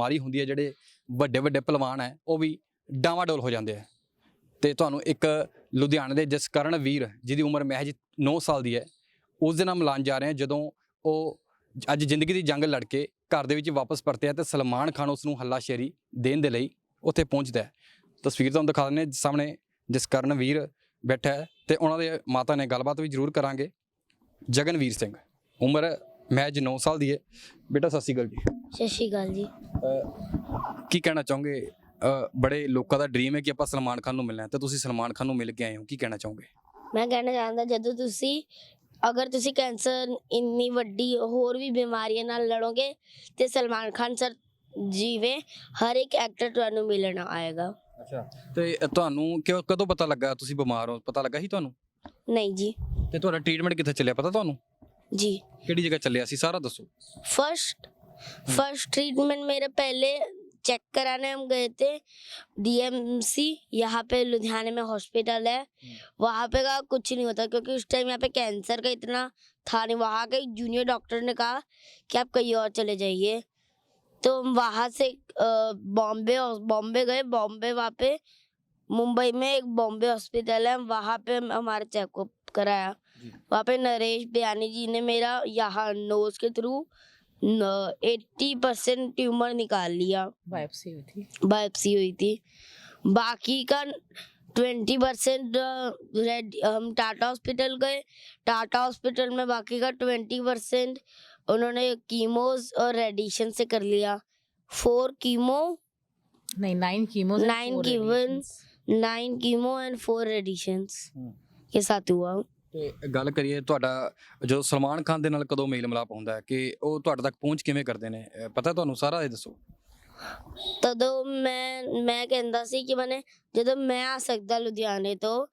ਮਾਰੀ ਹੁੰਦੀ ਹੈ, ਜਿਹੜੇ ਵੱਡੇ ਵੱਡੇ ਪਹਿਲਵਾਨ ਹੈ, ਉਹ ਵੀ ਡਾਵਾਡੋਲ ਹੋ ਜਾਂਦੇ ਆ ਤੇ ਤੁਹਾਨੂੰ ਇੱਕ ਲੁਧਿਆਣੇ ਦੇ ਜਸਕਰਨ ਵੀਰ, ਜਿਹਦੀ ਉਮਰ ਮਹਿਜ 9 ਸਾਲ ਦੀ ਹੈ, ਉਸ ਦੇ ਨਾਲ ਮਿਲਾਨ ਜਾ ਰਹੇ ਹਾਂ, ਜਦੋਂ ਉਹ ਅੱਜ ਜ਼ਿੰਦਗੀ ਦੀ ਜੰਗ ਲੜ ਕੇ ਘਰ ਦੇ ਵਿੱਚ ਵਾਪਸ ਪਰਤਿਆ ਤੇ ਸਲਮਾਨ ਖਾਨ ਉਸ ਨੂੰ ਹੱਲਾਸ਼ੇਰੀ ਦੇਣ ਦੇ ਲਈ ਉੱਥੇ ਪਹੁੰਚਦਾ ਹੈ। ਤਸਵੀਰ ਤੁਹਾਨੂੰ ਦਿਖਾ ਦਿੰਦੇ ਹਾਂ, ਸਾਹਮਣੇ ਜਸਕਰਨ ਵੀਰ ਬੈਠਾ ਹੈ ਤੇ ਉਹਨਾਂ ਦੇ ਮਾਤਾ ਨੇ ਗੱਲਬਾਤ ਵੀ ਜ਼ਰੂਰ ਕਰਾਂਗੇ। ਜਗਨਵੀਰ ਸਿੰਘ, ਉਮਰ ਮਹਿਜ 9 ਸਾਲ ਦੀ ਹੈ ਬੇਟਾ ਸਤਿ ਸ਼੍ਰੀ ਅਕਾਲ ਜੀ। ਸਤਿ ਸ਼੍ਰੀ ਅਕਾਲ ਜੀ। ਅਹ ਕੀ ਕਹਿਣਾ ਚਾਹੋਗੇ? ਅਹ ਬੜੇ ਲੋਕਾਂ ਦਾ ਡ੍ਰੀਮ ਹੈ ਕਿ ਆਪਾਂ ਸਲਮਾਨ ਖਾਨ ਨੂੰ ਮਿਲਣਾ ਹੈ। ਤੇ ਤੁਸੀਂ ਸਲਮਾਨ ਖਾਨ ਨੂੰ ਮਿਲ ਕੇ ਆਏ ਹੋ। ਕੀ ਕਹਿਣਾ ਚਾਹੋਗੇ? ਮੈਂ ਕਹਿਣਾ ਚਾਹੁੰਦਾ ਜਦੋਂ ਤੁਸੀਂ ਅਗਰ ਤੁਸੀਂ ਕੈਂਸਰ ਇੰਨੀ ਵੱਡੀ ਹੋਰ ਵੀ ਬਿਮਾਰੀਆਂ ਨਾਲ ਲੜੋਗੇ ਤੇ ਸਲਮਾਨ ਖਾਨ ਸਰ ਜੀਵੇ ਹਰ ਇੱਕ ਐਕਟਰ ਤੁਹਾਨੂੰ ਮਿਲਣ ਆਏਗਾ। ਅੱਛਾ। ਤੇ ਤੁਹਾਨੂੰ ਕਿਉਂ ਕਦੋਂ ਪਤਾ ਲੱਗਾ? ਤੁਸੀਂ ਬਿਮਾਰ ਹੋ ਪਤਾ ਲੱਗਾ ਸੀ ਤੁਹਾਨੂੰ? ਨਹੀਂ ਜੀ। ਤੇ ਤੁਹਾਡਾ ਟ੍ਰੀਟਮੈਂਟ ਕਿੱਥੇ ਚੱਲਿਆ? ਪਤਾ ਤੁਹਾਨੂੰ? जी ਕਿਹੜੀ ਜਗ੍ਹਾ ਚੱਲਿਆ ਸੀ ਸਾਰਾ ਦੱਸੋ फर्स्ट फर्स्ट ट्रीटमेंट मेरे पहले चेक कराने हम गए थे डीएमसी यहाँ पे लुधियाने में हॉस्पिटल है वहाँ पे का कुछ नहीं होता क्योंकि उस टाइम यहाँ पे कैंसर का इतना था नहीं वहाँ के जूनियर डॉक्टर ने कहा कि आप कहीं और चले जाइए तो हम वहाँ से अ, बॉम्बे बॉम्बे गए बॉम्बे वहाँ पे मुंबई में एक बॉम्बे हॉस्पिटल है वहाँ पे हम- हमारा चेकअप कराया। वहाँ पे नरेश बयानी जी ने मेरा यहाँ नोज़ के थ्रू एट्टी परसेंट ट्यूमर निकाल लिया। बायोप्सी हुई थी। बायोप्सी हुई थी। बाकी का ट्वेंटी परसेंट हम टाटा हॉस्पिटल गए। टाटा हॉस्पिटल में बाकी का ट्वेंटी परसेंट उन्होंने कीमोज और रेडिएशन से कर लिया। फोर कीमो नहीं nine chemo nine chemo 9 chemo and 4 radiations ਇਹ ਸਾਥ ਹੁਆ ਤੇ ਗੱਲ ਕਰੀਏ ਤੁਹਾਡਾ ਜਦੋਂ ਸਲਮਾਨ ਖਾਨ ਦੇ ਨਾਲ ਕਦੋਂ ਮੇਲ ਮਲਾਪ ਹੁੰਦਾ ਹੈ ਕਿ ਉਹ ਤੁਹਾਡੇ ਤੱਕ ਪਹੁੰਚ ਕਿਵੇਂ ਕਰਦੇ ਨੇ? ਪਤਾ ਤੁਹਾਨੂੰ ਸਾਰਾ ਇਹ ਦੱਸੋ। ਤਦੋਂ ਮੈਂ ਮੈਂ ਕਹਿੰਦਾ ਸੀ ਕਿ ਮੈਨੇ ਜਦੋਂ ਮੈਂ ਆ ਸਕਦਾ ਲੁਧਿਆਣੇ ਤੋਂ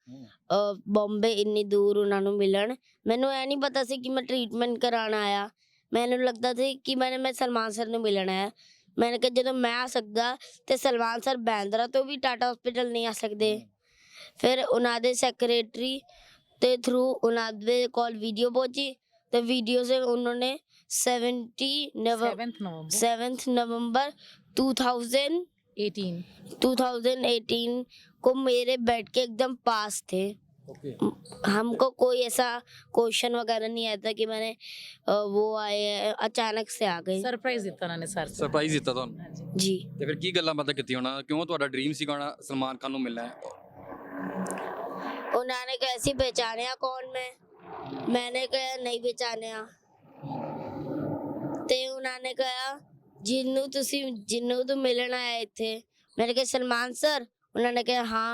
ਬੰਬੇ ਇੰਨੀ ਦੂਰ ਉਹਨਾਂ ਨੂੰ ਮਿਲਣ ਮੈਨੂੰ ਐ ਨਹੀਂ ਪਤਾ ਸੀ ਕਿ ਮੈਂ ਟ੍ਰੀਟਮੈਂਟ ਕਰਾਣ ਆਇਆ। ਮੈਨੂੰ ਲੱਗਦਾ ਸੀ ਕਿ ਮੈਂ ਸਲਮਾਨ ਸਰ ਨੂੰ ਮਿਲਣਾ ਹੈ। ਮੈਨੇ ਕਿਹਾ ਜਦੋਂ ਮੈਂ ਆ ਸਕਦਾ ਤੇ ਸਲਮਾਨ ਸਰ ਬੈਂਦਰਾ ਤੋਂ ਵੀ ਟਾਟਾ ਹਸਪੀਟਲ ਨਹੀਂ ਆ ਸਕਦੇ। ਫਿਰ ਉਹਨਾਂ ਦੇ ਸੈਕਰੇਟਰੀ ਤੇ ਥਰੂ ਉਹਨਾਂ ਦੇ ਕੋਲ ਵੀਡੀਓ ਪਹੁੰਚੀ ਤੇ ਵੀਡੀਓ ਸੇ ਉਹਨਾਂ ਨੇ 70 ਨਵੰਬਰ। 7th ਨਵੰबर 2018 2018 ਕੋ ਮੇਰੇ ਬੈਠ ਕੇ एकदम ਪਾਸ ਥੇ। ਓਕੇ हमको कोई ऐसा क्वेश्चन वगैरह नहीं आया था कि मैंने अ, वो आए हैं, अचानक से आ गए सरप्राइज ਦਿੱਤਾ ਉਹਨਾਂ ਨੇ ਸਰ ਸਰਪ੍ਰਾਈਜ਼ ਦਿੱਤਾ ਤੁਹਾਨੂੰ ਹਾਂਜੀ जी ਤੇ ਫਿਰ ਕੀ ਗੱਲਾਂ ਬਾਤਾਂ ਕੀਤੀਆਂ ਉਹਨਾਂ ਨਾਲ? ਕਿਉਂ ਤੁਹਾਡਾ ਡ੍ਰੀਮ ਸੀ ਗਾਣਾ ਸਲਮਾਨ ਖਾਨ ਨੂੰ ਮਿਲਣਾ ਹੈ उन्होंने कैसी पहचाने कौन मैं मैंने कहा नहीं पहचाने ਤੇ ਉਹਨਾਂ ਨੇ ਕਿਹਾ ਜਿੰਨੂੰ ਤੁਸੀਂ ਜਿੰਨੂੰ ਤੂੰ ਮਿਲਣ ਆਇਆ ਇੱਥੇ मैंने कहा सलमान सर उन्होंने कहा हाँ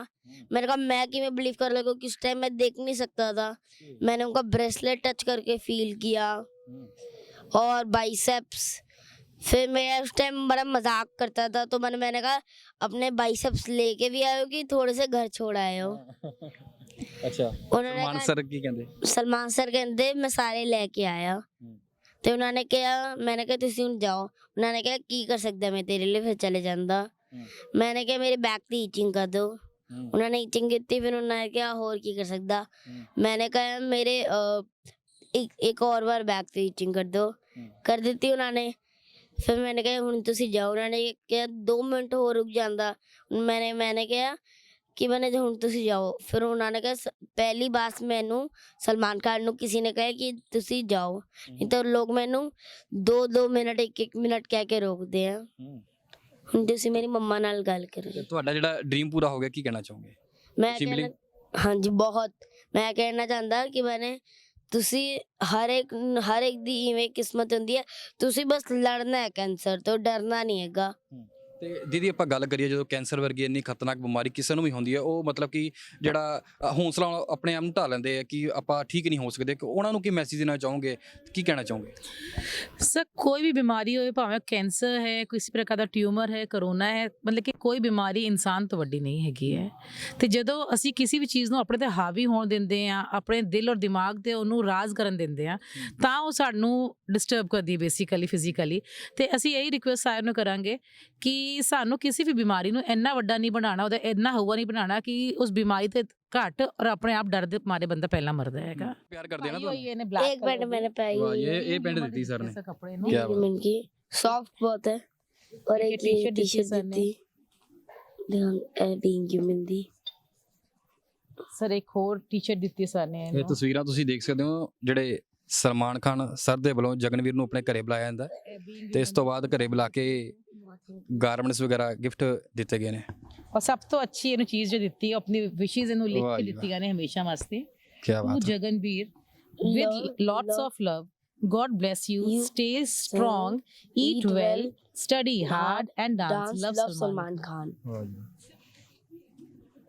मैंने कहा मैं किमें बिलीव कर लगा किस टाइम मैं देख नहीं सकता था मैंने उनका ब्रेसलेट टच करके फील किया और बाइसेप्स फिर मैं उस टाइम बड़ा मजाक करता था तो मैंने मैंने कहा अपने बाइसेप्स लेके भी आए हो कि थोड़े से घर छोड़ आए हो ਅੱਛਾ ਸਲਮਾਨ ਸਰ ਕੀ ਕਹਿੰਦੇ ਸਲਮਾਨ ਸਰ ਕਹਿੰਦੇ ਮੈਂ ਸਾਰੇ ਲੈ ਕੇ ਆਇਆ ਤੇ ਉਹਨਾਂ ਨੇ ਕਿਹਾ ਮੈਨੇ ਕਿਹਾ ਤੁਸੀਂ ਹੁਣ ਜਾਓ ਉਹਨਾਂ ਨੇ ਕਿਹਾ ਕੀ ਕਰ ਸਕਦਾ ਮੈਂ ਤੇਰੇ ਲਈ ਫਿਰ ਚਲੇ ਜਾਂਦਾ ਮੈਨੇ ਕਿਹਾ ਮੇਰੇ ਬੈਗ ਦੀ ਈਚਿੰਗ ਕਰ ਦਿਓ ਉਹਨਾਂ ਨੇ ਈਟਿੰਗ ਕੀਤੀ ਫਿਰ ਉਹਨਾਂ ਨੇ ਕਿਹਾ ਹੋਰ ਕੀ ਕਰ ਸਕਦਾ? ਮੈंने कहा मेरे एक एक और बार बैक पे ईटिंग कर दो कर देती ਉਹਨਾਂ ਨੇ। ਫਿਰ ਮੈंने ਕਿਹਾ ਹੁਣ ਤੁਸੀਂ ਜਾਓ। ਉਹਨਾਂ ਨੇ ਕਿਹਾ 2 ਮਿੰਟ ਹੋਰ ਰੁਕ ਜਾਂਦਾ। ਮੈਂ ਮੈंने ਕਿਹਾ ਕਿ ਬਨੇ ਹੁਣ ਤੁਸੀਂ ਜਾਓ। ਫਿਰ ਉਹਨਾਂ ਨੇ ਕਿਹਾ ਪਹਿਲੀ ਵਾਰ ਮੈਨੂੰ ਸਲਮਾਨ ਖਾਨ ਨੂੰ ਕਿਸੇ ਨੇ ਕਿਹਾ ਕਿ ਤੁਸੀਂ ਜਾਓ। ਨਹੀਂ ਤਾਂ ਲੋਕ ਮੈਨੂੰ 2-2 ਮਿੰਟ 1-1 ਮਿੰਟ ਕਹਿ ਕੇ ਰੋਕਦੇ ਆ। ਹੁਣ ਤੁਸੀਂ ਮੇਰੀ ਮੰਮਾ ਨਾਲ ਗੱਲ ਕਰੋ ਤੇ ਤੁਹਾਡਾ ਜਿਹੜਾ ਡ੍ਰੀਮ ਪੂਰਾ ਹੋ ਗਿਆ ਕੀ ਕਹਿਣਾ ਚਾਹੋਗੇ? ਮੈਂ ਤੁਸੀਂ ਮਿਲੇ? ਹਾਂਜੀ ਬਹੁਤ। ਮੈਂ ਕਹਿਣਾ ਚਾਹੁੰਦਾ ਕਿ ਮੈਨੇ ਤੁਸੀਂ ਹਰ ਇੱਕ ਹਰ ਇੱਕ ਦੀ ਇਵੇਂ ਕਿਸਮਤ ਹੁੰਦੀ ਹੈ ਤੁਸੀਂ ਬਸ ਲੜਨਾ ਹੈ ਕੈਂਸਰ ਤੋਂ ਡਰਨਾ ਨਹੀਂ ਹੈਗਾ। ਤੇ ਦੀਦੀ ਆਪਾਂ ਗੱਲ ਕਰੀਏ ਜਦੋਂ ਕੈਂਸਰ ਵਰਗੀ ਇੰਨੀ ਖਤਰਨਾਕ ਬਿਮਾਰੀ ਕਿਸੇ ਨੂੰ ਵੀ ਹੁੰਦੀ ਹੈ ਉਹ ਮਤਲਬ ਕਿ ਜਿਹੜਾ ਅ, ਹੌਸਲਾ ਆਪਣੇ ਆਪ ਨੂੰ ਢਾ ਲੈਂਦੇ ਆ ਕਿ ਆਪਾਂ ਠੀਕ ਨਹੀਂ ਹੋ ਸਕਦੇ। ਕਿ ਉਹਨਾਂ ਨੂੰ ਕੀ ਮੈਸੇਜ ਦੇਣਾ ਚਾਹੋਗੇ? ਕੀ ਕਹਿਣਾ ਚਾਹੋਗੇ? ਸਰ ਕੋਈ ਵੀ ਬਿਮਾਰੀ ਹੋਵੇ ਭਾਵੇਂ ਕੈਂਸਰ ਹੈ ਕਿਸੇ ਪ੍ਰਕਾਰ ਦਾ ਟਿਊਮਰ ਹੈ ਕਰੋਨਾ ਹੈ ਮਤਲਬ ਕਿ ਕੋਈ ਬਿਮਾਰੀ ਇਨਸਾਨ ਤੋਂ ਵੱਡੀ ਨਹੀਂ ਹੈਗੀ ਹੈ। ਤੇ ਜਦੋਂ ਅਸੀਂ ਕਿਸੇ ਵੀ ਚੀਜ਼ ਨੂੰ ਆਪਣੇ ਤੇ ਹਾਵੀ ਹੋਣ ਦਿੰਦੇ ਆ ਆਪਣੇ ਦਿਲ ਔਰ ਦਿਮਾਗ ਤੇ ਉਹਨੂੰ ਰਾਜ ਕਰਨ ਦਿੰਦੇ ਆ ਤਾਂ ਉਹ ਸਾਨੂੰ ਡਿਸਟਰਬ ਕਰਦੀ ਹੈ ਬੇਸਿਕਲੀ ਫਿਜ਼ੀਕਲੀ ਤੇ ਅਸੀਂ ਇਹੀ ਰਿਕੁਐਸਟ ਸਾਰਿਆਂ ਨੂੰ ਕਰਾਂਗੇ ਕਿ ਸਾਨੂੰ ਕਿਸੇ ਵੀ ਬਿਮਾਰੀ ਨੂੰ ਇੰਨਾ ਵੱਡਾ ਨਹੀਂ ਬਣਾਉਣਾ ਉਹਦਾ ਇੰਨਾ ਹਊਆ ਨਹੀਂ ਬਣਾਉਣਾ ਕਿ ਉਸ ਬਿਮਾਰੀ ਤੇ ਘੱਟ ਔਰ ਆਪਣੇ ਆਪ ਡਰ ਦੇ ਮਾਰੇ ਬੰਦਾ ਪਹਿਲਾਂ ਮਰਦਾ ਹੈਗਾ ਪਿਆਰ ਕਰਦੇ ਆ ਨਾ ਪਾਈ ਤੁਹਾਨੂੰ ਹੋਈ ਇਹਨੇ black एक मिनट color मैंने पाई ਵਾਹ, हुई है ਇਹ ਇਹ ਪਿੰਡ ਦਿੱਤੀ ਸਰ ਨੇ ਕੱਪੜੇ ਕਿਆ ਨੂੰ ਬਾਤ। मिनट की सॉफ्ट बहुत है ਔਰ ਇੱਕ ਇੱਕ t-shirt ਦਿੱਤੀ ਟੀ-ਸ਼ਰਟ sir ਨੇ। ਦਿੱਤੀ ਧਿਆਨ ਥੈਂਕ ਯੂ ਮਿੰਦੀ ਸਰ ਇੱਕ ਹੋਰ ਟੀ-ਸ਼ਰਟ ਦਿੱਤੀ ਸਰ ਨੇ ਇਹ ਇਹਨੂੰ ਤਸਵੀਰਾਂ ਤੁਸੀਂ ਦੇਖ ਸਕਦੇ ਹੋ ਜਿਹੜੇ ਸਲਮਾਨ ਖਾਨ ਸਰ ਦੇ ਵੱਲੋਂ ਜਗਨਵੀਰ ਨੂੰ ਆਪਣੇ ਘਰੇ ਬੁਲਾਇਆ ਜਾਂਦਾ ਹੈ ਤੇ ਇਸ ਤੋਂ ਬਾਅਦ ਘਰੇ ਬੁਲਾ ਕੇ ਗਾਰਮੈਂਟਸ ਵਗੈਰਾ ਗਿਫਟ ਦਿੱਤੇ ਗਏ ਨੇ ਔਰ ਸਭ ਤੋਂ ਅੱਛੀ ਇਹਨੂੰ ਚੀਜ਼ ਜੋ ਦਿੱਤੀ ਹੈ, ਆਪਣੀ ਵਿਸ਼ੇਸ ਇਹਨੂੰ ਲਿਖ ਕੇ। ਦਿੱਤੀਆਂ ਨੇ ਹਮੇਸ਼ਾ ਵਾਸਤੇ ਕੀ ਬਾਤ ਹੈ Jaganveer with lots of love. God bless you. You Stay strong. Eat eat well. Study hard and dance. Dance Love love Salman. Salman Khan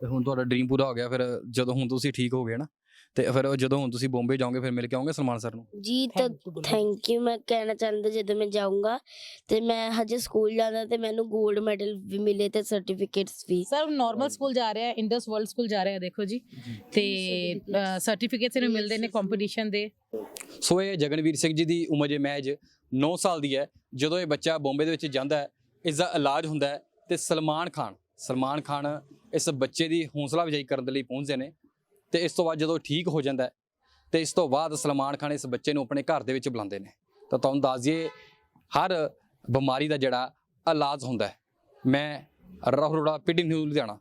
ਤੇ ਹੁਣ ਤੁਹਾਡਾ ਡ੍ਰੀਮ ਪੂਰਾ ਹੋ ਗਿਆ ਫਿਰ ਜਦੋਂ ਹੁਣ ਤੁਸੀਂ ਠੀਕ ਹੋ ਗਏ ਨਾ ਤੇ ਫਿਰ ਉਹ ਜਦੋਂ ਹੁਣ ਤੁਸੀਂ ਬੰਬੇ ਜਾਓਗੇ ਫਿਰ ਮਿਲ ਕੇ ਆਓਗੇ ਸਲਮਾਨ ਸਰ ਨੂੰ? ਜੀ ਤਾਂ Thank you, ਬੋਲੋ। ਥੈਂਕ ਯੂ ਮੈਂ ਕਹਿਣਾ ਚਾਹੁੰਦਾ ਜਦੋਂ ਮੈਂ ਜਾਊਂਗਾ ਤੇ ਮੈਂ ਹਜੇ ਸਕੂਲ ਜਾਂਦਾ ਤੇ ਮੈਨੂੰ 골ਡ ਮੈਡਲ ਵੀ ਮਿਲੇ ਤੇ ਸਰਟੀਫਿਕੇਟਸ ਵੀ। ਸਰ ਨਾਰਮਲ ਸਕੂਲ ਜਾ ਰਿਹਾ ਹੈ ਇੰਡਸ ਵਰਲਡ ਸਕੂਲ ਜਾ ਰਿਹਾ ਹੈ ਦੇਖੋ ਜੀ। ਤੇ ਸਰਟੀਫਿਕੇਟਸ ਇਹਨੂੰ ਮਿਲਦੇ ਨੇ ਕੰਪੀਟੀਸ਼ਨ ਦੇ। ਸੋ ਇਹ ਜਗਨਵੀਰ ਸਿੰਘ ਜੀ ਦੀ ਉਮਰ ਜੇ ਮਹਿਜ 9 ਸਾਲ ਦੀ ਹੈ ਜਦੋਂ ਇਹ ਬੱਚਾ ਬੰਬੇ ਦੇ ਵਿੱਚ ਜਾਂਦਾ ਹੈ ਇਸ ਦਾ ਇਲਾਜ ਹੁੰਦਾ ਹੈ ਤੇ ਸਲਮਾਨ ਖਾਨ ਸਲਮਾਨ ਖਾਨ ਇਸ ਬੱਚੇ ਦੀ ਹੌਸਲਾ ਅਫਜ਼ਾਈ ਕਰਨ ਦੇ ਲਈ ਪਹੁੰਚਦੇ ਨੇ। ਤੇ ਇਸ ਤੋਂ ਬਾਅਦ ਜਦੋਂ ਠੀਕ ਹੋ ਜਾਂਦਾ ਹੈ ਤੇ ਇਸ ਤੋਂ ਬਾਅਦ ਸਲਮਾਨ ਖਾਨ ਇਸ ਬੱਚੇ ਨੂੰ ਆਪਣੇ ਘਰ ਦੇ ਵਿੱਚ ਬੁਲਾਉਂਦੇ ਨੇ। ਤਾਂ ਤੁਹਾਨੂੰ ਦੱਸ ਦਈਏ ਹਰ ਬਿਮਾਰੀ ਦਾ ਜਿਹੜਾ ਇਲਾਜ ਹੁੰਦਾ ਹੈ। ਮੈਂ ਰਾਹੁਲ ਰੋੜਾ ਪੀਡੀ ਨਿਊਜ਼ ਲੁਧਿਆਣਾ।